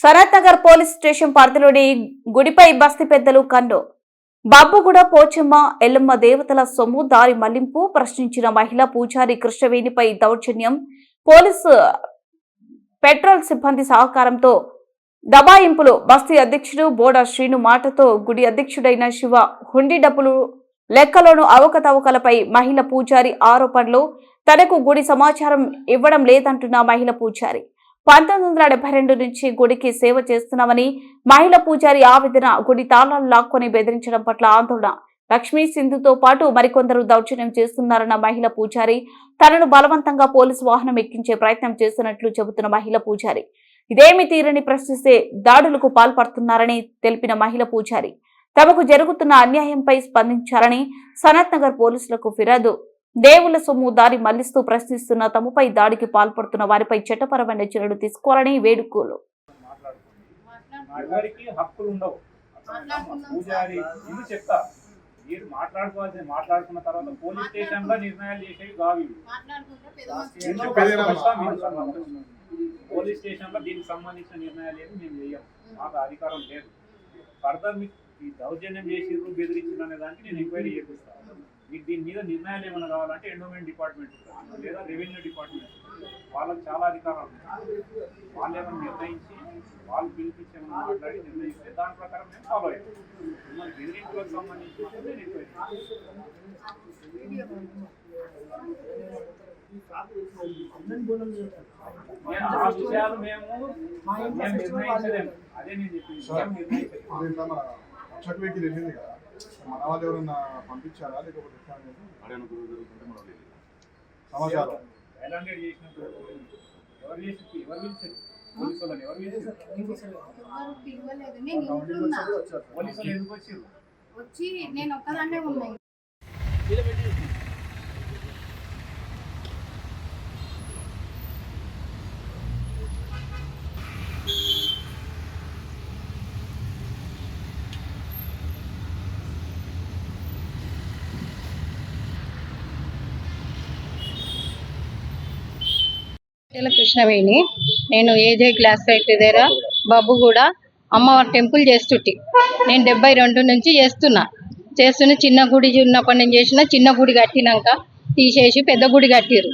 Sanath Nagar police station పరిధిలోని గుడిపై బస్తి పెద్దలు కన్ను. బాబుగూడ పోచమ్మ ఎల్లమ్మ దేవతల సొమ్ము దారి మళ్ళింపు ప్రశ్నించిన మహిళా పూజారి కృష్ణవేణిపై దౌర్జన్యం. పోలీసు పెట్రోల్ సిబ్బంది సహకారంతో దబాయింపులు. బస్తీ అధ్యక్షుడు బోడ శ్రీను మాటతో గుడి అధ్యక్షుడైన శివ హుండీ డబ్బులు లెక్కలోను అవకతవకలపై మహిళ పూజారి ఆరోపణలు. తనకు గుడి సమాచారం ఇవ్వడం లేదంటున్న మహిళ పూజారి. పంతొమ్మిది వందల డెబ్బై రెండు నుంచి గుడికి సేవ చేస్తున్నామని మహిళ పూజారి ఆవేదన గుడి తాళాలు లాక్కొని బెదిరించడం పట్ల ఆందోళన. లక్ష్మీ సింధుతో పాటు మరికొందరు దౌర్జన్యం చేస్తున్నారన్న మహిళ పూజారి తనను బలవంతంగా పోలీసు వాహనం ఎక్కించే ప్రయత్నం చేస్తున్నట్లు చెబుతున్న మహిళ పూజారి. ఇదేమి తీరని ప్రశ్నిస్తే దాడులకు పాల్పడుతున్నారని తెలిపిన మహిళ పూజారి. తమకు జరుగుతున్న అన్యాయంపై స్పందించాలని సనత్ నగర్ పోలీసులకు ఫిర్యాదు. దేవుళ్ళ సొమ్ము దారి మళ్ళిస్తూ ప్రశ్నిస్తున్న తమపై దాడికి పాల్పడుతున్న వారిపై చట్టపరమైన చర్యలు తీసుకోవాలని వేడుకోలు. ఎవరికి హక్కులు ఉండవు. మాట్లాడుకున్నాం పూజారి ఇది చెప్తా. మీరు మాట్లాడుకోవాల్సింది మాట్లాడుకున్న తర్వాత పోలీస్ స్టేషన్లో నిర్ణయాలు చేసేవి కావు. పోలీస్ స్టేషన్లో దీనికి సంబంధించిన నిర్ణయాలు ఏమి మేము చేయం మాకు అధికారం లేదు. ఫర్దర్ మీకు ఈ దౌర్జన్యం చేసిర్రు బెదిరించిన అనే దానికి నేను ఎంక్వైరీ చేపిస్తాను మీకు దీని మీద నిర్ణయాలు ఏమైనా కావాలంటే ఎండోమెంట్ డిపార్ట్మెంట్. లేదా రెవెన్యూ డిపార్ట్మెంట్ వాళ్ళకి చాలా అధికారాలు ఉన్నాయి వాళ్ళు ఏమైనా నిర్ణయించి వాళ్ళు పిలిపించి ఏమైనా మాట్లాడి నిర్ణయిస్తే దాని ప్రకారం మేము ఫాలో అయ్యాం. మరి బెదిరింపులకు సంబంధించి నేను ఎంక్వైరీ చేస్తాను. నేను ఆ విషయాలు మేము మేము నిర్ణయించలేము. అదే నేను చెప్పింది. మేము నిర్ణయించలేము మన వెళ్ళింది కదా. మన వాళ్ళు ఎవరన్నా పంపించారా? లేకపోతే ఎట్లా అనేది సమాచారం. ఎలాంటి చేసినప్పుడు ఎవరు చేసి ఎవరు పిలిచారు? పోలీసు వాళ్ళని ఎవరు పిలిచారు? ఎవరు పిలవలేదు. నేను ఇంట్లో ఉన్నా. పోలీసులు ఎందుకు వచ్చారు? వచ్చి నేను ఒక్కదాన్నే ఉన్నాయి పటేల కృష్ణవేణి. నేను ఏజే క్లాస్ ఫ్యాక్టరీ దగ్గర. బాబుగూడ అమ్మవారి టెంపుల్ చేస్తుట్టి. నేను డెబ్బై రెండు నుంచి చేస్తున్నా. చేస్తున్న చిన్న గుడి ఉన్నప్పటి నుంచి చేసిన చిన్న గుడి కట్టినాక తీసేసి పెద్ద గుడి కట్టిరు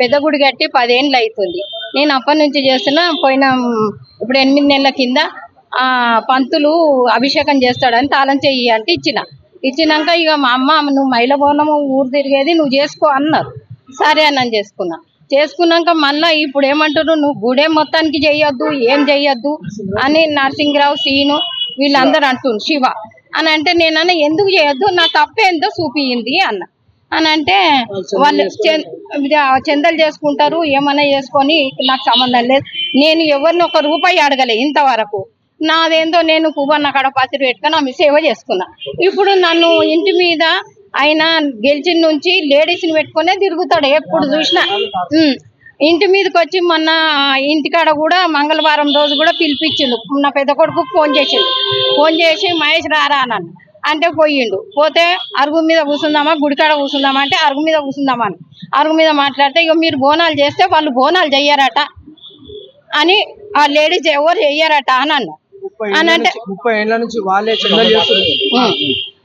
పెద్ద గుడి కట్టి పదేళ్ళు అవుతుంది నేను అప్పటి నుంచి చేస్తున్నా పోయిన ఇప్పుడు ఎనిమిది నెలల కింద ఆ పంతులు అభిషేకం చేస్తాడని తాళం చెయ్యి అంటే ఇచ్చిన. ఇచ్చినాక ఇక మా అమ్మ నువ్వు మైల ఊరు తిరిగేది నువ్వు చేసుకో అన్నారు. సరే అని చేసుకున్నా. చేసుకున్నాక మళ్ళా ఇప్పుడు ఏమంటారు నువ్వు గుడే మొత్తానికి చేయొద్దు ఏం చెయ్యొద్దు అని నరసింహరావు సీను వీళ్ళందరూ అంటుండ్రు శివ అని అంటే నేనన్న ఎందుకు చేయొద్దు నా తప్పేందో చూపియింది అన్న. అని అంటే వాళ్ళు చెందలు చేసుకుంటారు ఏమైనా చేసుకొని నాకు సంబంధం లేదు. నేను ఎవరిని ఒక రూపాయి అడగలే ఇంతవరకు. నాదేందో నేను కుబన్న కాడ పత్రి పెట్టుకొని ఆమె సేవ చేసుకున్నా. ఇప్పుడు నన్ను ఇంటి మీద ఆయన గెలిచిన నుంచి లేడీస్ని పెట్టుకునే తిరుగుతాడు. ఎప్పుడు చూసినా. ఇంటి మీదకి వచ్చి మొన్న ఇంటికాడ కూడా మంగళవారం రోజు కూడా పిలిపించిండు. నా పెద్ద కొడుకు ఫోన్ చేసిండు. ఫోన్ చేసి మహేష్ రారా అన్నాను అంటే పోయిండు. పోతే అరుగు మీద కూర్చుందామా గుడికాడ కూర్చుందామా అంటే అరుగు మీద కూర్చుందామా అని. అరుగు మీద మాట్లాడితే ఇక మీరు బోనాలు చేస్తే వాళ్ళు బోనాలు చెయ్యరట అని ఆ లేడీస్ ఎవరు చెయ్యరట అని అన్న అని అంటే ముప్పై ఏళ్ళ నుంచి వాళ్ళే.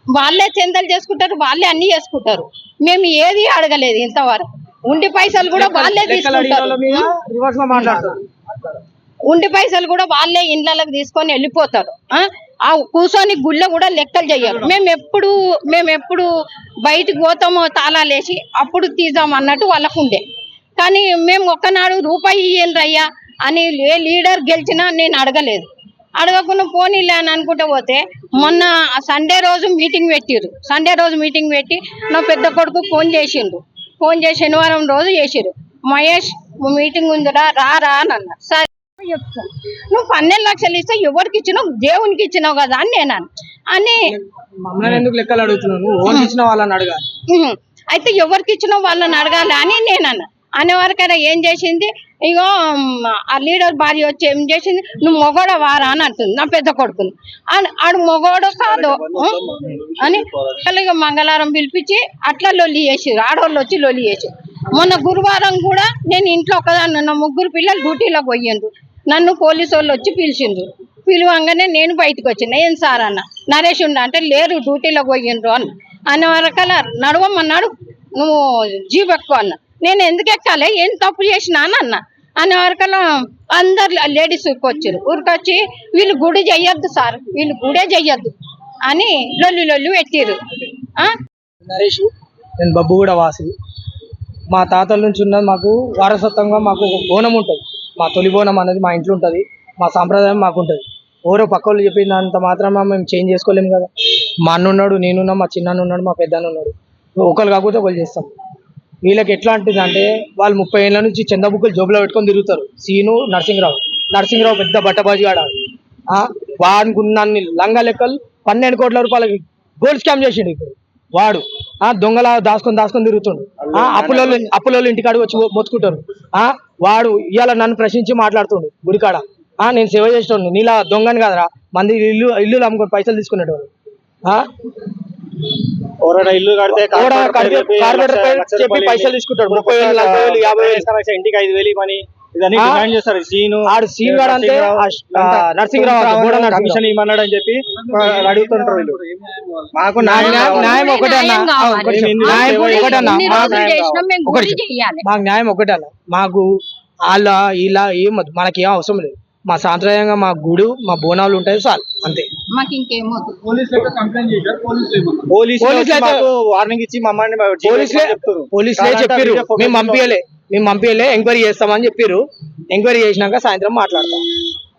వాళ్ళే చందలు చేసుకుంటారు వాళ్ళే అన్ని చేసుకుంటారు. మేము ఏది అడగలేదు ఇంతవరకు. ఉండి పైసలు కూడా వాళ్ళే తీసుకుంటారు. ఉండి పైసలు కూడా వాళ్ళే ఇండ్లకు తీసుకొని వెళ్ళిపోతారు. ఆ? కూర్చొని గుళ్ళ కూడా లెక్కలు చెయ్యరు. మేము ఎప్పుడు మేము ఎప్పుడు బయటికి పోతామో తాళాలేసి అప్పుడు తీద్దాం అన్నట్టు వాళ్ళకు ఉండే. కానీ మేము ఒక్కనాడు రూపాయి ఇయ్యండి అయ్యా అని ఏ లీడర్ గెలిచినా నేను అడగలేదు. అడగకుండా పోనీలే అని అనుకుంటూ పోతే మొన్న సండే రోజు మీటింగ్ పెట్టిర్రు. సండే రోజు మీటింగ్ పెట్టి నా పెద్ద కొడుకు ఫోన్ చేసిండు. ఫోన్ చేసి శనివారం రోజు చేసిర్రు. మహేష్ మీటింగ్ ఉందిరా రా రా అని అన్నారు సరే చెప్తాను నువ్వు పన్నెండు లక్షలు ఇస్తే ఎవరికి ఇచ్చినావు? దేవునికి ఇచ్చినావు కదా అని నేను. అని ఎందుకు లెక్కలు. అయితే ఎవరికి ఇచ్చినావు వాళ్ళని అడగాలి అని నేను అన్న. అనే వరకైనా ఏం చేసింది? ఇగో ఆ లీడర్ భార్య వచ్చి ఏం చేసింది? నువ్వు మొగోడ వారా అని అంటుంది నా పెద్ద కొడుకుని. అని- ఆడు మొగోడు కాదు? అని ఇక మంగళవారం పిలిపించి అట్లా లొల్లి చేసిర్రు ఆడవాళ్ళు వచ్చి లొల్లి చేసారు మొన్న గురువారం కూడా నేను ఇంట్లో ఒకదాన్ని ఉన్న ముగ్గురు పిల్లలు డ్యూటీలోకి పోయిండ్రు. నన్ను పోలీసు వాళ్ళు వచ్చి పిలిచిండ్రు. పిలువంగానే నేను బయటకు వచ్చిన. ఏం సార్ అన్న? నరేష్ ఉండ అంటే లేరు డ్యూటీలో పోయిండ్రు అన్న. అన్న వరకల నడవమన్నాడు నువ్వు జీప్ ఎక్కువ అన్న. నేను ఎందుకు ఎక్కాలి? ఏం తప్పు చేసినా అని అన్న. అని వరకల అందరు లేడీస్ ఊరికొచ్చారు ఊరికొచ్చి వీళ్ళు గుడి చెయ్యొద్దు సార్ వీళ్ళు గుడే చెయ్యొద్దు అని లొల్లి లొల్లి పెట్టారు నరేష్ నేను బబ్బు కూడా వాసి. మా తాతల నుంచి ఉన్నది మాకు వారసత్వంగా మాకు బోనం ఉంటుంది. మా తొలి బోనం అనేది మా ఇంట్లో ఉంటుంది మా సాంప్రదాయం మాకు ఉంటుంది. ఎవరో పక్క వాళ్ళు చెప్పినంత మాత్రం మేము చేంజ్ చేసుకోలేము కదా. మా అన్న ఉన్నాడు నేనున్నా మా చిన్న ఉన్నాడు మా పెద్దన్న ఉన్నాడు. ఒకరు కాకపోతే ఒకరు చేస్తాం. వీళ్ళకి ఎట్లాంటిది అంటే వాళ్ళు ముప్పై ఏళ్ళ నుంచి చందబుక్కులు జోబులో పెట్టుకొని తిరుగుతారు. సీను నరసింహరావు. నరసింహరావు పెద్ద బట్టబాజీ ఆడ. వాడికి ఉన్నన్ని లంగా లెక్కలు పన్నెండు కోట్ల రూపాయలకి గోల్డ్ స్కామ్ చేసిండు ఇప్పుడు. వాడు ఆ దొంగల దాచుకొని దాచుకొని తిరుగుతుండు. ఆ అప్పులోళ్ళు అప్పులోళ్ళు ఇంటికాడ వచ్చి మొత్తుకుంటారు. ఆ వాడు ఇవాళ నన్ను ప్రశ్నించి మాట్లాడుతుండు గుడికాడ. ఆ నేను సేవ చేసేటోడు నీలా దొంగని కదరా. మంది ఇల్లు ఇల్లు అమ్ముకొని పైసలు తీసుకునేటోడు. ఇల్లు కడితే చెప్పి పైసలు. తీసుకుంటాడు. ముప్పై వేలు నలభై వేలు యాభై వేలు. ఇంటికి ఐదు వేలు ఇవ్వని చేస్తారు. సీను ఆడు సీన్ అంటే నరసింహరావు. కమిషన్ ఇవ్వమన్నాడు అని చెప్పి అడుగుతుంటారు వీళ్ళు. మాకు న్యాయం ఒకటే అన్న మాకు న్యాయం ఒకటి గుడి చెయ్యాలి మాకు న్యాయం ఒకటే. అన్న మాకు వాళ్ళ ఇలా ఏం. మనకి ఏం అవసరం లేదు. మా సాంప్రదాయంగా మా గుడు మా బోనాలు ఉంటాయి చాలు. అంతే. మాకు ఇంకేమొద్దు పోలీసులు పోలీసులు వచ్చి అయితే- మాకు వార్నింగ్ ఇచ్చి మమ్మల్ని పోలీసులే చెప్పారు మేము పంపించలే మేము పంపించలే ఎంక్వైరీ చేస్తామని చెప్పారు ఎంక్వైరీ చేసినాక సాయంత్రం మాట్లాడతాం.